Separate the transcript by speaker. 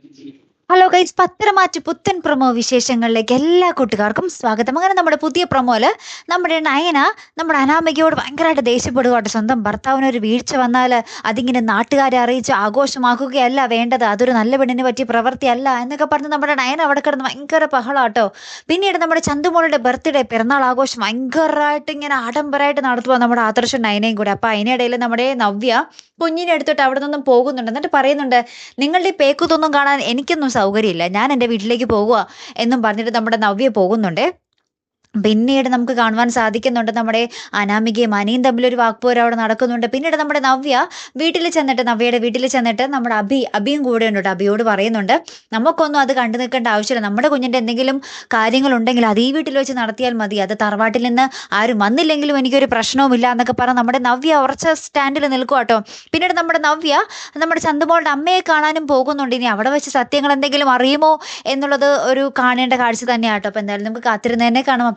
Speaker 1: continue. Hello guys Patharamattu പുത്തൻ promo വിശേഷങ്ങളിലേക്ക് എല്ലാ കൂട്ടുകാർക്കും സ്വാഗതം. അങ്ങനെ നമ്മുടെ പുതിയ പ്രൊമോയിൽ നമ്മുടെ നയന നമ്മുടെ അനാമികയോട് ഭയങ്കരമായിട്ട് ദേഷ്യപ്പെടുകയാണ് സ്വന്തം ഭർത്താവിനൊരു വീഴ്ച വന്നാൽ അതിങ്ങനെ നാട്ടുകാരെ അറിയിച്ച് ആഘോഷമാക്കുകയല്ല വേണ്ടത്. അതൊരു നല്ല പെണ്ണിന് പറ്റിയ പ്രവൃത്തിയല്ല എന്നൊക്കെ പറഞ്ഞ് നമ്മുടെ നയന അവിടെ കിടന്ന് ഭയങ്കര ബഹളാട്ടോ. പിന്നീട് നമ്മുടെ ചന്തുമോളുടെ ബർത്ത്ഡേ പിറന്നാൾ ആഘോഷം ഭയങ്കരമായിട്ട് ഇങ്ങനെ ആഡംബരമായിട്ട് നടത്തുക നമ്മുടെ ആദർശം നയനയും കൂടെ. അപ്പോൾ അതിനിടയിൽ നമ്മുടെ നവ്യ കുഞ്ഞിനെ എടുത്തിട്ട് അവിടെ നിന്നും പോകുന്നുണ്ട്. എന്നിട്ട് പറയുന്നുണ്ട് നിങ്ങളുടെ പേക്കുതൊന്നും കാണാൻ എനിക്കൊന്നും സൗകര്യമില്ല. ഞാൻ എന്റെ വീട്ടിലേക്ക് പോകുക എന്നും പറഞ്ഞിട്ട് നമ്മുടെ നവ്യ പോകുന്നുണ്ട്. പിന്നീട് നമുക്ക് കാണുവാൻ സാധിക്കുന്നുണ്ട് നമ്മുടെ അനാമികയും അനിയും തമ്മിലൊരു വാക്പോര അവിടെ നടക്കുന്നുണ്ട്. പിന്നീട് നമ്മുടെ നവ്യ വീട്ടിൽ ചെന്നിട്ട് നവ്യയുടെ വീട്ടിൽ ചെന്നിട്ട് നമ്മുടെ അഭി അഭിയും കൂടെ ഉണ്ട് അഭിയോട് പറയുന്നുണ്ട് നമുക്കൊന്നും അത് കണ്ടു നിൽക്കേണ്ട ആവശ്യമില്ല. നമ്മുടെ കുഞ്ഞിന്റെ എന്തെങ്കിലും കാര്യങ്ങളുണ്ടെങ്കിൽ അത് ഈ വീട്ടിൽ വെച്ച് നടത്തിയാൽ മതി. അത് തറവാട്ടിൽ നിന്ന് ആരും വന്നില്ലെങ്കിലും എനിക്കൊരു പ്രശ്നവുമില്ല എന്നൊക്കെ പറഞ്ഞ് നമ്മുടെ നവ്യ ഉറച്ച സ്റ്റാൻഡിൽ നിൽക്കും കേട്ടോ. പിന്നീട് നമ്മുടെ നവ്യ നമ്മുടെ ചന്തുമോളുടെ അമ്മയെ കാണാനും പോകുന്നുണ്ട്. ഇനി അവിടെ വെച്ച് സത്യങ്ങൾ എന്തെങ്കിലും അറിയുമോ എന്നുള്ളത് ഒരു കാണേണ്ട കാഴ്ച തന്നെയാട്ടോ അപ്പോൾ എന്തായാലും നമുക്ക് കാത്തിരുന്നതിനെ കാണാം.